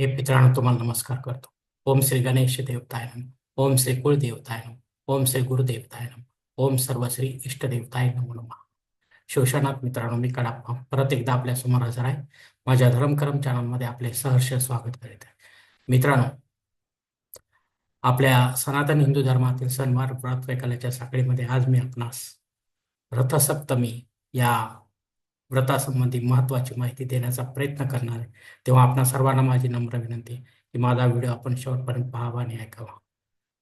हे मित्रांनो तुम्हाला नमस्कार करतो. ओम श्री गणेश देवताय नम ओम श्री कुळदेवताय नम ओम श्री गुरुदेवताय नम ओम सर्व श्री इष्टदेवताय नमो नमः. शिवशनाथ मित्रांनो मी कडाप्पा. परत एकदा आपल्यासमोर हजर आहे. माझ्या धर्मकर्म चॅनलमध्ये आपले सहर्ष स्वागत करीत आहे. मित्रांनो आपल्या सनातन हिंदू धर्मातील सणवार व्रत वैकल्याच्या साखळीमध्ये आज मी आपणास रथसप्तमी या व्रतासंबंधी महत्वाची माहिती देण्याचा प्रयत्न करणार आहे. तेव्हा आपणा सर्वांना माझी नम्र विनंती की माझा व्हिडिओ आपण शेवटपर्यंत पाहावा आणि ऐकावा.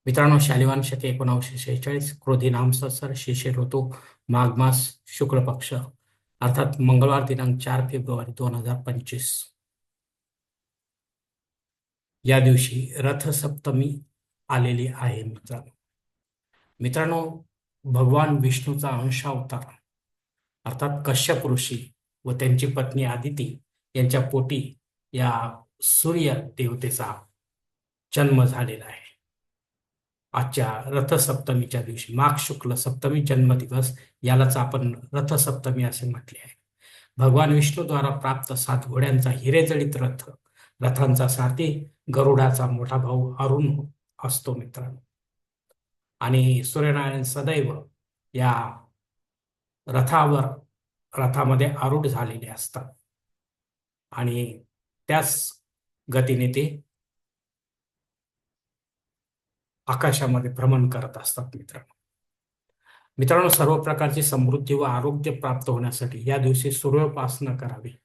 मित्रांनो शालिवान शके एकोणावीसशे शेहेचाळीस क्रोधी नाम संवत्सर शिशिर ऋतू माघ मास शुक्ल पक्ष अर्थात मंगळवार दिनांक चार फेब्रुवारी दोन हजार पंचवीस. या दिवशी रथसप्तमी आलेली आहे मित्रांनो. मित्रांनो भगवान विष्णूचा अंशावतार अर्थात कश्यप ऋषी व त्यांची पत्नी आदिती यांच्या पोटी या सूर्य देवतेचा जन्म झालेला आहे. आजच्या रथसप्तमीच्या दिवशी माघ शुक्ल सप्तमी जन्मदिवस यालाच आपण रथसप्तमी असे म्हटले आहे. भगवान विष्णूद्वारा प्राप्त सात घोड्यांचा हिरेजडित रथ रथांचा सारथी गरुडाचा मोठा भाऊ अरुण असतो मित्रांनो. आणि सूर्यनारायण सदैव या रथावर रथामध्ये आरूढ झालेले असतात. आणि त्याच गतीने ते आकाशामध्ये भ्रमण करत असतात मित्रांनो. मित्रांनो सर्व प्रकारची समृद्धी व आरोग्य प्राप्त होण्यासाठी या दिवशी सूर्योपासना करावी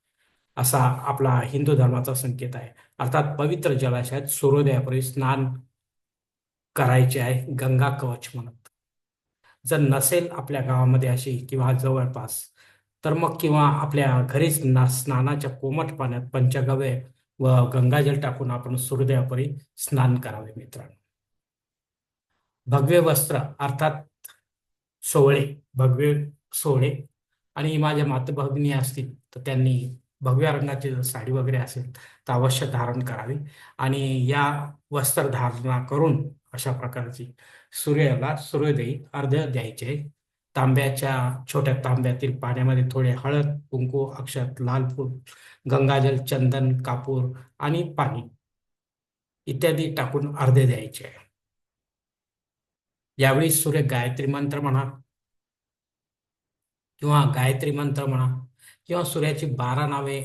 असा आपला हिंदू धर्माचा संकेत आहे. अर्थात पवित्र जलाशयात सूर्योदयापूर्वी स्नान करायचे आहे गंगा कवच म्हणत. जर नसेल आपल्या गावामध्ये अशी किंवा जवळपास तर मग किंवा आपल्या घरीच स्नानाच्या कोमट पाण्यात पंचगव्य व गंगाजल टाकून आपण सूर्योदयापरी स्नान करावे मित्रांनो. भगवे वस्त्र अर्थात सोहळे भगवे सोहळे आणि माझ्या मातभगिनी असतील तर त्यांनी भगव्या रंगाची जर साडी वगैरे असेल तर अवश्य धारण करावी. आणि या वस्त्र धारणा करून अशा प्रकारची सूर्याला सूर्योदयी अर्ध्य द्यायचे. तांब्याच्या छोट्या तांब्यातील पाण्यामध्ये थोडे हळद कुंकू अक्षत लाल फूल गंगाजल चंदन कापूर आणि पाणी इत्यादी टाकून अर्धे द्यायचे. यावेळी सूर्य गायत्री मंत्र म्हणा किंवा गायत्री मंत्र म्हणा किंवा सूर्याची बारा नावे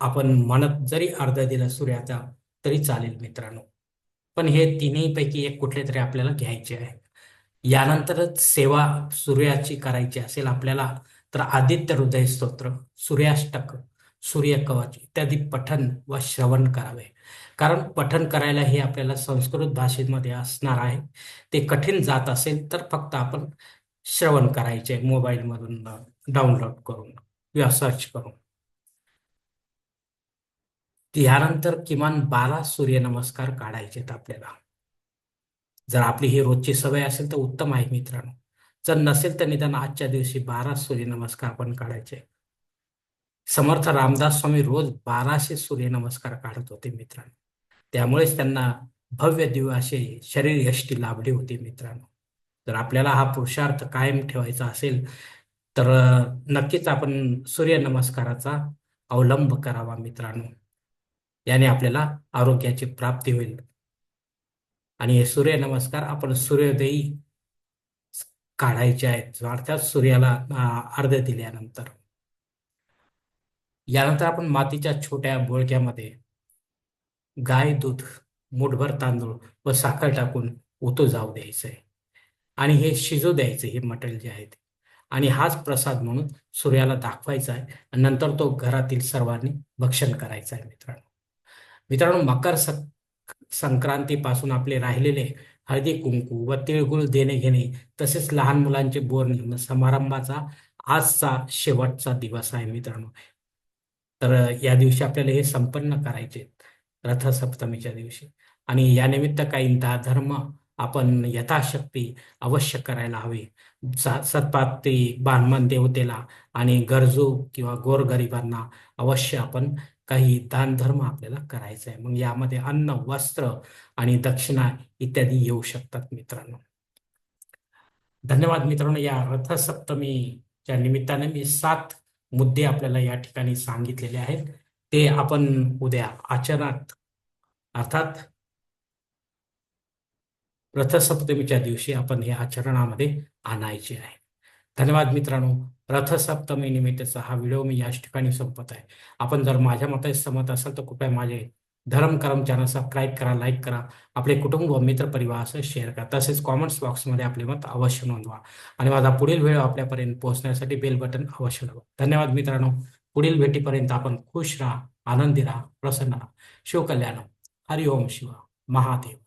आपण म्हणत जरी अर्ध दिलं सूर्याचा तरी चालेल मित्रांनो. पण हे तिन्ही पैकी एक कुठले तरी आपल्याला घ्यायचे आहे. यानंतरच सेवा सूर्याची करायची असेल आपल्याला तर आदित्य हृदय स्तोत्र सूर्याष्टक सूर्य कवच इत्यादी पठन व श्रवण करावे. कारण पठन करायला हे आपल्याला संस्कृत भाषेमध्ये असणार आहे. ते कठीण जात असेल तर फक्त आपण श्रवण करायचे मोबाईलमधून डाउनलोड करून. किंवा सर्च करून यानंतर किमान बारा सूर्यनमस्कार काढायचेत आपल्याला. जर आपली ही रोजची सवय असेल तर उत्तम आहे मित्रांनो. जर नसेल तर निदान आजच्या दिवशी बारा सूर्यनमस्कार पण काढायचे. समर्थ रामदास स्वामी रोज बाराशे सूर्यनमस्कार काढत होते मित्रांनो. त्यामुळेच त्यांना भव्य दिव्य शरीर यष्टी लाभली होती मित्रांनो. जर आपल्याला हा पुरुषार्थ कायम ठेवायचा असेल तर नक्कीच आपण सूर्यनमस्काराचा अवलंब करावा मित्रांनो. याने आपल्याला आरोग्याची प्राप्ती होईल. आणि हे सूर्यनमस्कार आपण सूर्योदयी काढायचे आहेत. अर्थात सूर्याला अर्ध दिल्यानंतर. यानंतर आपण मातीच्या छोट्या बोळक्यामध्ये गाय दूध मुठभर तांदूळ व साखर टाकून उतो जाऊ द्यायचं आहे आणि हे शिजू द्यायचं हे मटेरियल जे आहे ते. आणि हाच प्रसाद म्हणून सूर्याला दाखवायचा आहे. नंतर तो घरातील सर्वांनी भक्षण करायचा आहे मित्रांनो. मित्रांनो मकर संक्रांतीपासून आपले राहिलेले हळदी कुंकू व तिळगुळ देणे घेणे तसेच लहान मुलांचे बोर निघणं समारंभाचा आजचा शेवटचा दिवस आहे मित्रांनो. तर या दिवशी आपल्याला हे संपन्न करायचे रथसप्तमीच्या दिवशी. आणि यानिमित्त काही धर्म आपण यथाशक्ती अवश्य करायला हवी. सत्पात्री ब्राह्मण देवतेला आणि गरजू किंवा गोरगरिबांना अवश्य आपण काही दानधर्म आपल्याला करायचा आहे मग यामध्ये अन्न वस्त्र आणि दक्षिणा इत्यादी येऊ शकतात मित्रांनो. धन्यवाद मित्रांनो. या रथसप्तमीच्या निमित्ताने मी सात मुद्दे आपल्याला या ठिकाणी सांगितलेले आहेत. ते आपण उद्या आचरणात अर्थात रथसप्तमीच्या दिवशी आपण हे आचरणामध्ये आणायचे आहे. धन्यवाद मित्रांनो. रथसप्तमी निमित्ताचा हा व्हिडिओ मी याच ठिकाणी संपत आहे. आपण जर माझ्या मते सहमत असाल तर कृपया माझे धर्म करम चॅनल सबस्क्राईब करा लाईक करा आपले कुटुंब व मित्र परिवार असं शेअर करा. तसेच कॉमेंट्स बॉक्समध्ये आपले मत अवश्य नोंदवा. आणि माझा पुढील व्हिडिओ आपल्यापर्यंत पोहोचण्यासाठी बेल बटन अवश्य दाबा. धन्यवाद मित्रांनो. पुढील भेटीपर्यंत आपण खुश राहा आनंदी राहा प्रसन्न राहा. शिवकल्याण. हरिओम शिवा महादेव.